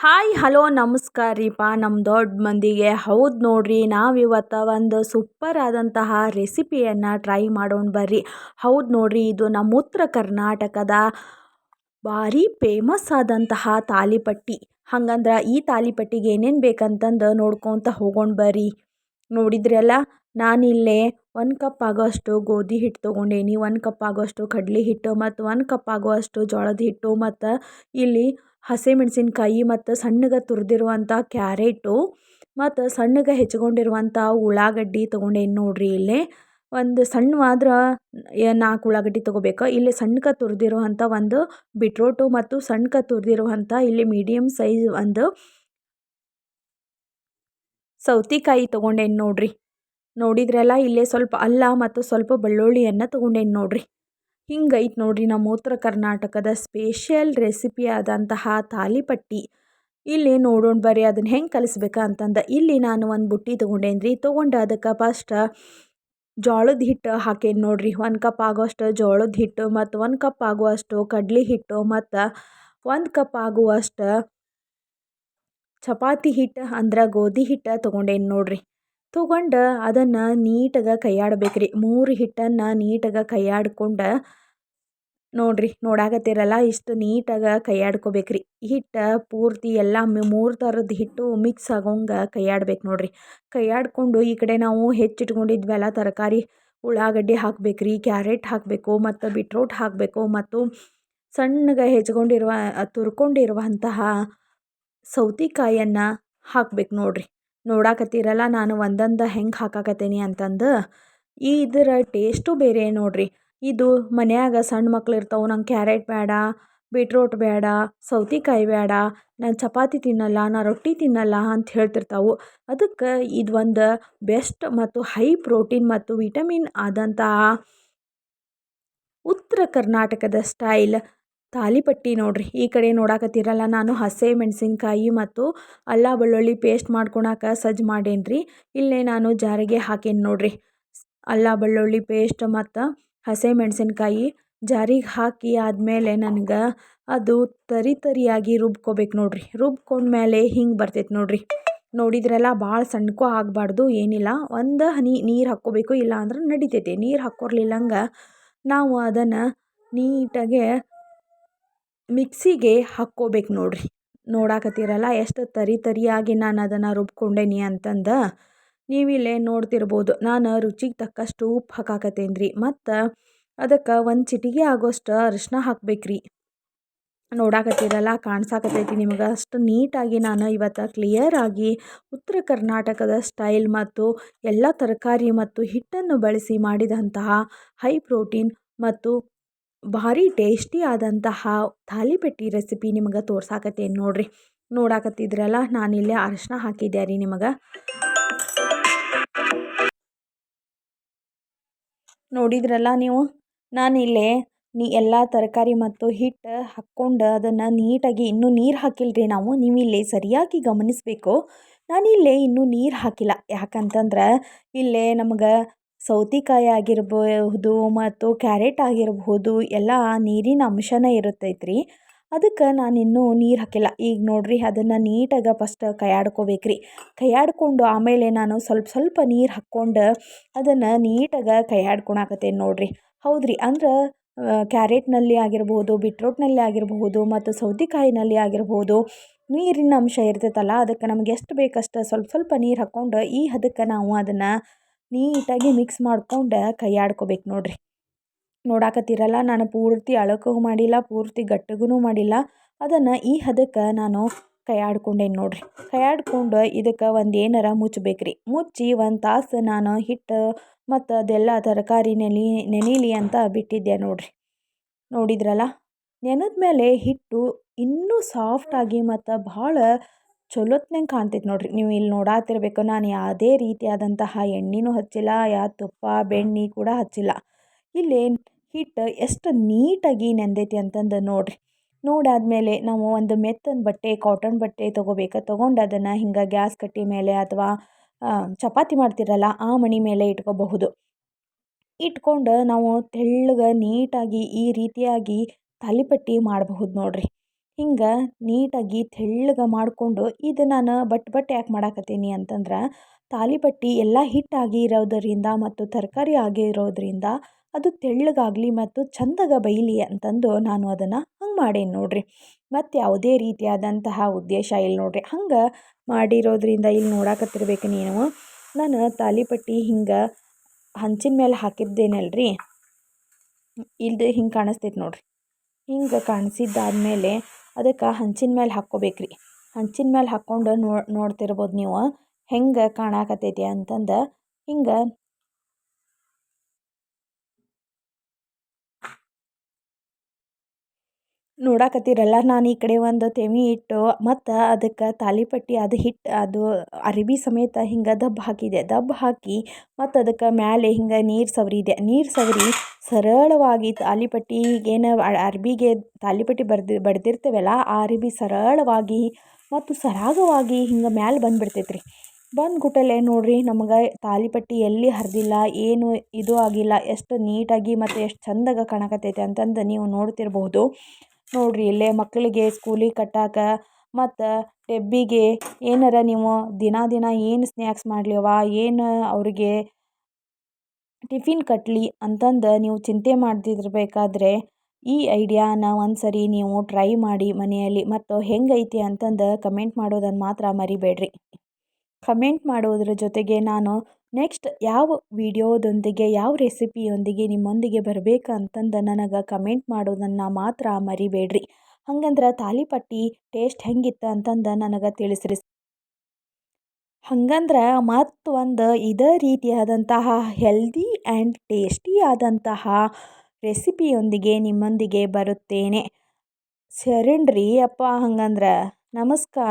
Hi, hello, ನಮಸ್ಕಾರ ರೀಪಾ. ನಮ್ಮ ದೊಡ್ಡ ಮಂದಿಗೆ, ಹೌದು ನೋಡ್ರಿ, ನಾವಿವತ್ತು ಒಂದು ಸೂಪರ್ ಆದಂತಹ ರೆಸಿಪಿಯನ್ನು ಟ್ರೈ ಮಾಡೋಣ ಬರ್ರಿ. ಹೌದು ನೋಡ್ರಿ, ಇದು ನಮ್ಮ ಉತ್ತರ ಕರ್ನಾಟಕದ ಭಾರಿ ಫೇಮಸ್ ಆದಂತಹ ತಾಲಿಪಟ್ಟಿ. ಹಂಗಂದ್ರೆ ಈ ತಾಲಿಪಟ್ಟಿಗೆ ಏನೇನು ಬೇಕಂತಂದು ನೋಡ್ಕೊತ ಹೋಗೋಣ ಬರ್ರಿ. ನೋಡಿದ್ರಲ್ಲ ನಾನಿಲ್ಲೇ ಒಂದು ಕಪ್ ಆಗೋಷ್ಟು ಗೋಧಿ ಹಿಟ್ಟು ತೊಗೊಂಡೇನಿ, ಒಂದು ಕಪ್ ಆಗೋಷ್ಟು ಕಡಲೆ ಹಿಟ್ಟು ಮತ್ತು ಒಂದು ಕಪ್ ಆಗುವಷ್ಟು ಜೋಳದ ಹಿಟ್ಟು ಮತ್ತು ಇಲ್ಲಿ ಹಸಿಮೆಣಸಿನ್ಕಾಯಿ ಮತ್ತು ಸಣ್ಣಗೆ ತುರಿದಿರುವಂಥ ಕ್ಯಾರೆಟು ಮತ್ತು ಸಣ್ಣಗೆ ಹೆಚ್ಕೊಂಡಿರುವಂಥ ಉಳ್ಳಾಗಡ್ಡಿ ತೊಗೊಂಡೇನಿ ನೋಡ್ರಿ ಇಲ್ಲಿ? ಒಂದು ಸಣ್ಣವಾದ್ರೆ ನಾಲ್ಕು ಉಳ್ಳಾಗಡ್ಡಿ ತೊಗೋಬೇಕು. ಇಲ್ಲಿ ಸಣ್ಣಗೆ ತುರಿದಿರುವಂಥ ಒಂದು ಬಿಟ್ರೋಟು ಮತ್ತು ಸಣ್ಣಗೆ ತುರಿದಿರುವಂಥ ಇಲ್ಲಿ ಮೀಡಿಯಮ್ ಸೈಜ್ ಒಂದು ಸೌತೆಕಾಯಿ ತೊಗೊಂಡೇನಿ ನೋಡ್ರಿ. ನೋಡಿದ್ರಲ್ಲ ಇಲ್ಲೇ ಸ್ವಲ್ಪ ಅಲ್ಲ ಮತ್ತು ಸ್ವಲ್ಪ ಬೆಳ್ಳುಳ್ಳಿಯನ್ನು ತೊಗೊಂಡೇನಿ ನೋಡ್ರಿ. ಹಿಂಗೈತೆ ನೋಡ್ರಿ ನಮ್ಮ ಉತ್ತರ ಕರ್ನಾಟಕದ ಸ್ಪೆಷಲ್ ರೆಸಿಪಿ ಆದಂತಹ ತಾಲಿಪಟ್ಟಿ. ಇಲ್ಲಿ ನೋಡೋಣ ಬರ್ರಿ ಅದನ್ನು ಹೆಂಗೆ ಕಲಿಸ್ಬೇಕಾ ಅಂತಂದು. ಇಲ್ಲಿ ನಾನು ಒಂದು ಬುಟ್ಟಿ ತೊಗೊಂಡೇನಿ ರೀ ತೊಗೊಂಡು ಅದಕ್ಕೆ ಫಸ್ಟ್ ಜೋಳದ ಹಿಟ್ಟು ಹಾಕೇನಿ ನೋಡ್ರಿ. ಒಂದು ಕಪ್ ಆಗುವಷ್ಟು ಜೋಳದ ಹಿಟ್ಟು ಮತ್ತು ಒಂದು ಕಪ್ ಆಗುವಷ್ಟು ಕಡ್ಲೆ ಹಿಟ್ಟು ಮತ್ತು ಒಂದು ಕಪ್ ಆಗುವಷ್ಟು ಚಪಾತಿ ಹಿಟ್ಟು ಅಂದ್ರೆ ಗೋಧಿ ಹಿಟ್ಟು ತೊಗೊಂಡೇನಿ ನೋಡ್ರಿ. ತೊಗೊಂಡು ಅದನ್ನು ನೀಟಾಗಿ ಕೈಯಾಡ್ಬೇಕು ರೀ ಮೂರು ಹಿಟ್ಟನ್ನು ನೀಟಾಗಿ ಕೈಯಾಡ್ಕೊಂಡು ನೋಡ್ರಿ ನೋಡಾಕತ್ತೀರಲ್ಲ ಇಷ್ಟು ನೀಟಾಗಿ ಕೈಯಾಡ್ಕೋಬೇಕ್ರಿ ಹಿಟ್ಟು, ಪೂರ್ತಿ ಎಲ್ಲ ಮೂರು ಥರದ ಹಿಟ್ಟು ಮಿಕ್ಸ್ ಆಗೋಂಗೆ ಕೈಯಾಡ್ಬೇಕು ನೋಡ್ರಿ. ಕೈಯಾಡಿಕೊಂಡು ಈ ಕಡೆ ನಾವು ಹೆಚ್ಚಿಟ್ಕೊಂಡಿದ್ವಲ್ಲ ತರಕಾರಿ, ಉಳ್ಳಾಗಡ್ಡಿ ಹಾಕ್ಬೇಕು ರೀ ಕ್ಯಾರೆಟ್ ಹಾಕಬೇಕು, ಮತ್ತು ಬಿಟ್ರೋಟ್ ಹಾಕಬೇಕು, ಮತ್ತು ಸಣ್ಣಗೆ ಹೆಚ್ಕೊಂಡಿರುವ, ತುರ್ಕೊಂಡಿರುವಂತಹ ಸೌತೆಕಾಯನ್ನು ಹಾಕ್ಬೇಕು ನೋಡ್ರಿ. ನೋಡಾಕತ್ತೀರಲ್ಲ ನಾನು ಒಂದೊಂದು ಹೆಂಗೆ ಹಾಕಾಕತ್ತೀನಿ ಅಂತಂದು, ಇದರ ಟೇಸ್ಟು ಬೇರೆ ನೋಡ್ರಿ. ಇದು ಮನ್ಯಾಗ ಸಣ್ಣ ಮಕ್ಳು ಇರ್ತಾವೆ, ನಂಗೆ ಕ್ಯಾರೆಟ್ ಬೇಡ ಬೀಟ್ರೋಟ್ ಬೇಡ ಸೌತೆಕಾಯಿ ಬೇಡ ನಾನು ಚಪಾತಿ ತಿನ್ನಲ್ಲ ನಾನು ರೊಟ್ಟಿ ತಿನ್ನಲ್ಲ ಅಂತ ಹೇಳ್ತಿರ್ತಾವೆ. ಅದಕ್ಕೆ ಇದು ಒಂದು ಬೆಸ್ಟ್ ಮತ್ತು ಹೈ ಪ್ರೋಟೀನ್ ಮತ್ತು ವಿಟಮಿನ್ ಆದಂತಹ ಉತ್ತರ ಕರ್ನಾಟಕದ ಸ್ಟೈಲ್. ತಾಲಿಪಟ್ಟಿ ನೋಡ್ರಿ, ಈ ಕಡೆ ನೋಡಾಕತ್ತೀರಲ್ಲ, ನಾನು ಹಸೆ, ಮೆಣಸಿನ್ಕಾಯಿ ಮತ್ತು ಅಲ್ಲ, ಬೆಳ್ಳುಳ್ಳಿ ಪೇಸ್ಟ್ ಮಾಡ್ಕೊಳಕ್ಕೆ ಸಜ್ಜು ಮಾಡೇನಿ ರೀ ಇಲ್ಲೇ ನಾನು ಜಾರಿಗೆ ಹಾಕೇನಿ ನೋಡ್ರಿ. ಅಲ್ಲ, ಬೆಳ್ಳುಳ್ಳಿ ಪೇಸ್ಟ್ ಮತ್ತು ಹಸಿ ಮೆಣಸಿನ್ಕಾಯಿ ಜಾರಿಗೆ ಹಾಕಿ ಆದಮೇಲೆ ನನಗೆ ಅದು ತರಿ ತರಿಯಾಗಿ ರುಬ್ಕೋಬೇಕು ನೋಡ್ರಿ. ರುಬ್ಕೊಂಡ್ಮೇಲೆ ಹಿಂಗೆ ಬರ್ತೈತೆ ನೋಡ್ರಿ. ನೋಡಿದ್ರೆಲ್ಲ ಭಾಳ ಸಣ್ಣಕ್ಕೂ ಆಗಬಾರ್ದು, ಏನಿಲ್ಲ. ಒಂದು ಹನಿ ನೀರು ಹಾಕ್ಕೋಬೇಕು, ಇಲ್ಲ ಅಂದ್ರೆ ನಡಿತೈತೆ. ನೀರು ಹಾಕ್ಕೊರ್ಲಿಲ್ಲಂಗೆ ನಾವು ಅದನ್ನು ನೀಟಾಗೆ ಮಿಕ್ಸಿಗೆ ಹಾಕ್ಕೋಬೇಕು ನೋಡ್ರಿ. ನೋಡಾಕತ್ತೀರಲ್ಲ, ಎಷ್ಟು ತರಿ ತರಿಯಾಗಿ ನಾನು ಅದನ್ನು ರುಬ್ಕೊಂಡೇನಿ ಅಂತಂದು ನೀವಿಲ್ಲೇ ನೋಡ್ತಿರ್ಬೋದು. ನಾನು ರುಚಿಗೆ ತಕ್ಕಷ್ಟು ಉಪ್ಪು ಹಾಕಾಕತ್ತೇನ್ರಿ. ರೀ ಮತ್ತು ಅದಕ್ಕೆ ಒಂದು ಚಿಟಿಕೆ ಆಗೋಷ್ಟು ಅರಿಶಿನ ಹಾಕ್ಬೇಕು ರೀ ನೋಡಾಕತ್ತೀರಲ್ಲ, ಕಾಣ್ಸಾಕತ್ತೈತಿ ನಿಮ್ಗೆ. ಅಷ್ಟು ನೀಟಾಗಿ ನಾನು ಇವತ್ತು ಕ್ಲಿಯರಾಗಿ ಉತ್ತರ ಕರ್ನಾಟಕದ ಸ್ಟೈಲ್ ಮತ್ತು ಎಲ್ಲ ತರಕಾರಿ ಮತ್ತು ಹಿಟ್ಟನ್ನು ಬಳಸಿ ಮಾಡಿದಂತಹ ಹೈ ಪ್ರೋಟೀನ್ ಮತ್ತು ಭಾರಿ ಟೇಸ್ಟಿ ಆದಂತಹ ಥಾಲಿಪೆಟ್ಟಿ ರೆಸಿಪಿ ನಿಮ್ಗೆ ತೋರ್ಸಾಕತ್ತೇನೆ ನೋಡ್ರಿ. ನೋಡಾಕತ್ತಿದ್ರಲ್ಲ, ನಾನಿಲ್ಲೇ ಅರಿಶಿನ ಹಾಕಿದ್ದೆ ರೀ ನಿಮಗೆ. ನೋಡಿದ್ರಲ್ಲ ನೀವು? ನಾನಿಲ್ಲೇ. ನೀ ಎಲ್ಲ ತರಕಾರಿ ಮತ್ತು ಹಿಟ್ಟು ಹಾಕ್ಕೊಂಡು ಅದನ್ನು ನೀಟಾಗಿ ಇನ್ನೂ ನೀರು ಹಾಕಿಲ್ಲ ರೀ ನಾವು. ನೀವು ಇಲ್ಲಿ ಸರಿಯಾಗಿ ಗಮನಿಸಬೇಕು. ನಾನಿಲ್ಲೇ ಇನ್ನೂ ನೀರು ಹಾಕಿಲ್ಲ. ಯಾಕಂತಂದ್ರೆ ಇಲ್ಲೇ ನಮ್ಗೆ ಸೌತೆಕಾಯಿ ಆಗಿರಬಹುದು ಮತ್ತು ಕ್ಯಾರೆಟ್ ಆಗಿರಬಹುದು ಎಲ್ಲ ನೀರಿನ ಅಂಶನೇ ಇರುತ್ತೈತೆ ರೀ ಅದಕ್ಕೆ ನಾನಿನ್ನೂ ನೀರು ಹಾಕಿಲ್ಲ. ಈಗ ನೋಡಿರಿ ಅದನ್ನು ನೀಟಾಗಿ ಫಸ್ಟ್ ಕೈಯಾಡ್ಕೋಬೇಕು ರೀ ಕೈಯಾಡಿಕೊಂಡು ಆಮೇಲೆ ನಾನು ಸ್ವಲ್ಪ ಸ್ವಲ್ಪ ನೀರು ಹಾಕ್ಕೊಂಡು ಅದನ್ನು ನೀಟಾಗಿ ಕೈಯಾಡ್ಕೊಳಕತ್ತೇನೆ ನೋಡಿರಿ. ಹೌದ್ರಿ, ಅಂದ್ರೆ ಕ್ಯಾರೆಟ್ನಲ್ಲಿ ಆಗಿರ್ಬೋದು, ಬಿಟ್ರೋಟ್ನಲ್ಲಿ ಆಗಿರಬಹುದು ಮತ್ತು ಸೌತೆಕಾಯಿನಲ್ಲಿ ಆಗಿರ್ಬೋದು, ನೀರಿನ ಅಂಶ ಇರ್ತೈತಲ್ಲ, ಅದಕ್ಕೆ ನಮ್ಗೆ ಎಷ್ಟು ಬೇಕಷ್ಟು ಸ್ವಲ್ಪ ಸ್ವಲ್ಪ ನೀರು ಹಾಕ್ಕೊಂಡು ಈ ಹದಕ್ಕೆ ನಾವು ಅದನ್ನು ನೀಟಾಗಿ ಮಿಕ್ಸ್ ಮಾಡ್ಕೊಂಡು ಕೈಯಾಡ್ಕೋಬೇಕು ನೋಡಿರಿ. ನೋಡಾಕತ್ತೀರಲ್ಲ? ನಾನು ಪೂರ್ತಿ ಅಳಕೂ ಮಾಡಿಲ್ಲ, ಪೂರ್ತಿ ಗಟ್ಟಗೂ ಮಾಡಿಲ್ಲ. ಅದನ್ನು ಈ ಹದಕ್ಕೆ ನಾನು ಕೈಯಾಡ್ಕೊಂಡೇನಿ ನೋಡಿರಿ. ಕೈಯಾಡ್ಕೊಂಡು ಇದಕ್ಕೆ ಒಂದು ಏನಾರ ಮುಚ್ಚಬೇಕು ರೀ ಮುಚ್ಚಿ ಒಂದು ತಾಸು ನಾನು ಹಿಟ್ಟು ಮತ್ತು ಅದೆಲ್ಲ ತರಕಾರಿ ನೆನೆ ನೆನೀಲಿ ಅಂತ ಬಿಟ್ಟಿದ್ದೆ ನೋಡಿರಿ. ನೋಡಿದ್ರಲ್ಲ? ನೆನೆದ ಮೇಲೆ ಹಿಟ್ಟು ಇನ್ನೂ ಸಾಫ್ಟಾಗಿ ಮತ್ತು ಭಾಳ ಚಲೋತ್ನಂಗೆ ಕಾಣ್ತೈತೆ ನೋಡಿರಿ. ನೀವು ಇಲ್ಲಿ ನೋಡಾತಿರ್ಬೇಕು, ನಾನು ಯಾವುದೇ ರೀತಿಯಾದಂತಹ ಎಣ್ಣೆನೂ ಹಚ್ಚಿಲ್ಲ ಯಾವ ತುಪ್ಪ, ಬೆಣ್ಣೆ ಕೂಡ ಹಚ್ಚಿಲ್ಲ. ಇಲ್ಲಿ ಹಿಟ್ಟು ಎಷ್ಟು ನೀಟಾಗಿ ನೆಂದೈತಿ ಅಂತಂದು ನೋಡಿರಿ. ನೋಡಾದಮೇಲೆ ನಾವು ಒಂದು ಮೆತ್ತನ ಬಟ್ಟೆ ಕಾಟನ್ ಬಟ್ಟೆ ತೊಗೋಬೇಕು? ತೊಗೊಂಡು ಅದನ್ನು ಹಿಂಗೆ ಗ್ಯಾಸ್ ಕಟ್ಟಿ ಮೇಲೆ ಅಥವಾ ಚಪಾತಿ ಮಾಡ್ತಿರಲ್ಲ, ಆ ಮಣಿ ಮೇಲೆ ಇಟ್ಕೋಬಹುದು. ಇಟ್ಕೊಂಡು ನಾವು ತೆಳ್ಳಗೆ ನೀಟಾಗಿ ಈ ರೀತಿಯಾಗಿ ತಾಲಿಪಟ್ಟಿ ಮಾಡಬಹುದು ನೋಡಿರಿ. ಹಿಂಗೆ ನೀಟಾಗಿ ತೆಳ್ಳಗೆ ಮಾಡಿಕೊಂಡು ಇದು ನಾನು ಬಟ್ ಬಟ್ಟೆ ಯಾಕೆ ಮಾಡಾಕತ್ತೀನಿ ಅಂತಂದ್ರೆ ತಾಲಿಪಟ್ಟಿ ಎಲ್ಲ ಹಿಟ್ಟಾಗಿ ಇರೋದರಿಂದ ಮತ್ತು ತರಕಾರಿ ಆಗಿರೋದ್ರಿಂದ ಅದು ತೆಳ್ಳಗಾಗಲಿ ಮತ್ತು ಚಂದಗ ಬೈಲಿ ಅಂತಂದು ನಾನು ಅದನ್ನು ಹಂಗೆ ಮಾಡೇನಿ ನೋಡಿರಿ. ಮತ್ತು ಯಾವುದೇ ರೀತಿಯಾದಂತಹ ಉದ್ದೇಶ ಇಲ್ಲ ನೋಡಿರಿ. ಹಂಗೆ ಮಾಡಿರೋದ್ರಿಂದ ಇಲ್ಲಿ ನೋಡಾಕತ್ತಿರ್ಬೇಕು ನೀವು ನಾನು ತಾಲಿಪಟ್ಟಿ ಹಿಂಗೆ ಹಂಚಿನ ಮೇಲೆ ಹಾಕಿದ್ದೇನಲ್ರಿ? ಇಲ್ದು ಹಿಂಗೆ ಕಾಣಿಸ್ತೈತೆ ನೋಡಿರಿ. ಹಿಂಗೆ ಕಾಣಿಸಿದ್ದಾದ್ಮೇಲೆ ಅದಕ್ಕೆ ಹಂಚಿನ ಮೇಲೆ ಹಾಕ್ಕೋಬೇಕು ರೀ ಹಂಚಿನ ಮೇಲೆ ಹಾಕ್ಕೊಂಡು ನೋಡ್ತಿರ್ಬೋದು ನೀವು. ಹೆಂಗೆ ಕಾಣಾಕತ್ತೈತಿ ಅಂತಂದು ಹಿಂಗೆ ನೋಡಾಕತ್ತೀರಲ್ಲ, ನಾನು ಈ ಕಡೆ ಒಂದು ತೆಮಿ ಇಟ್ಟು ಮತ್ತು ಅದಕ್ಕೆ ತಾಲಿಪಟ್ಟಿ ಅದು ಹಿಟ್ಟು ಅದು ಅರಿವಿ ಸಮೇತ ಹಿಂಗೆ ದಬ್ಬ ಹಾಕಿದೆ. ದಬ್ಬ ಹಾಕಿ ಮತ್ತು ಅದಕ್ಕೆ ಮ್ಯಾಲೆ ಹಿಂಗೆ ನೀರು ಸವರಿದೆ ನೀರು ಸವರಿ ಸರಳವಾಗಿ ತಾಲಿಪಟ್ಟಿಗೇನು ಅರ್ಬಿಗೆ ತಾಲಿಪಟ್ಟಿ ಬರ್ದು ಬಡ್ದಿರ್ತೇವಲ್ಲ ಆ ಅರಿವಿ ಸರಳವಾಗಿ ಮತ್ತು ಸರಾಗವಾಗಿ ಹಿಂಗೆ ಮ್ಯಾಲೆ ಬಂದುಬಿಡ್ತೈತೆ ರೀ ಬಂದು ಗುಟ್ಟಲೆ ನೋಡಿರಿ ನಮ್ಗೆ ತಾಲಿಪಟ್ಟಿ ಎಲ್ಲಿ ಹರಿದಿಲ್ಲ, ಏನು ಇದು ಆಗಿಲ್ಲ, ಎಷ್ಟು ನೀಟಾಗಿ ಮತ್ತು ಎಷ್ಟು ಚಂದಾಗ ಕಾಣಕತ್ತೈತೆ ಅಂತಂದು ನೀವು ನೋಡ್ತಿರ್ಬೋದು. ನೋಡಿರಿ, ಇಲ್ಲೇ ಮಕ್ಕಳಿಗೆ ಸ್ಕೂಲಿಗೆ ಕಟ್ಟಾಕ ಮತ್ತು ಡೆಬ್ಬಿಗೆ ಏನಾರ ನೀವು ದಿನ ದಿನ ಏನು ಸ್ನ್ಯಾಕ್ಸ್ ಮಾಡಲಿವ ಏನು ಅವ್ರಿಗೆ ಟಿಫಿನ್ ಕಟ್ಟಲಿ ಅಂತಂದು ನೀವು ಚಿಂತೆ ಮಾಡ್ತಿರ್ಬೇಕಾದ್ರೆ ಈ ಐಡಿಯಾನ ಒಂದು ಸರಿ ನೀವು ಟ್ರೈ ಮಾಡಿ ಮನೆಯಲ್ಲಿ. ಮತ್ತು ಹೆಂಗೈತಿ ಅಂತಂದು ಕಮೆಂಟ್ ಮಾಡೋದನ್ನು ಮಾತ್ರ ಮರಿಬೇಡ್ರಿ. ಕಮೆಂಟ್ ಮಾಡೋದ್ರ ಜೊತೆಗೆ ನಾನು ನೆಕ್ಸ್ಟ್ ಯಾವ ವಿಡಿಯೋದೊಂದಿಗೆ, ಯಾವ ರೆಸಿಪಿಯೊಂದಿಗೆ ನಿಮ್ಮೊಂದಿಗೆ ಬರಬೇಕು ಅಂತಂದು ನನಗೆ ಕಮೆಂಟ್ ಮಾಡೋದನ್ನು ಮಾತ್ರ ಮರಿಬೇಡ್ರಿ. ಹಂಗಂದ್ರೆ ತಾಲಿಪಟ್ಟಿ ಟೇಸ್ಟ್ ಹೆಂಗಿತ್ತು ಅಂತಂದು ನನಗೆ ತಿಳಿಸ್ರಿ. ಹಂಗಂದ್ರೆ ಮತ್ತೊಂದು ಇದೇ ರೀತಿಯಾದಂತಹ ಹೆಲ್ದಿ ಆ್ಯಂಡ್ ಟೇಸ್ಟಿಯಾದಂತಹ ರೆಸಿಪಿಯೊಂದಿಗೆ ನಿಮ್ಮೊಂದಿಗೆ ಬರುತ್ತೇನೆ. ಸರಿಣ್ರಿ ಅಪ್ಪ, ಹಂಗಂದ್ರೆ ನಮಸ್ಕಾರ.